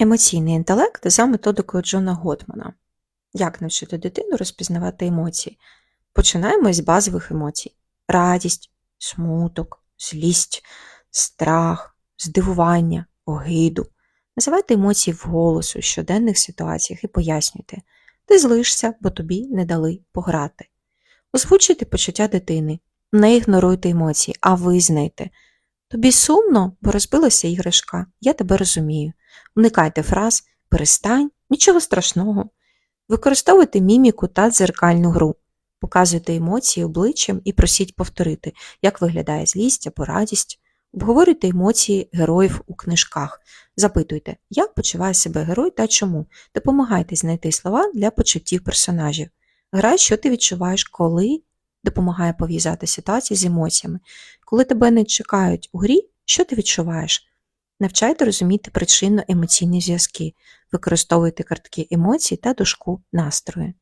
Емоційний інтелект за методикою Джона Готмана. Як навчити дитину розпізнавати емоції? Починаємо з базових емоцій: радість, смуток, злість, страх, здивування, огиду. Називайте емоції вголос у щоденних ситуаціях і пояснюйте. Ти злишся, бо тобі не дали пограти. Озвучуйте почуття дитини. Не ігноруйте емоції, а визнайте. Тобі сумно, бо розбилася іграшка. Я тебе розумію. Уникайте фраз перестань, нічого страшного. Використовуйте міміку та дзеркальну гру. Показуйте емоції обличчям і просіть повторити, як виглядає злість або радість. Обговорюйте емоції героїв у книжках. Запитуйте, як почуває себе герой та чому. Допомагайте знайти слова для почуттів персонажів. Гра, що ти відчуваєш, коли допомагає пов'язати ситуації з емоціями. Коли тебе не чекають у грі, що ти відчуваєш? Навчайте розуміти причинно-емоційні зв'язки, використовуйте картки емоцій та дошку настрою.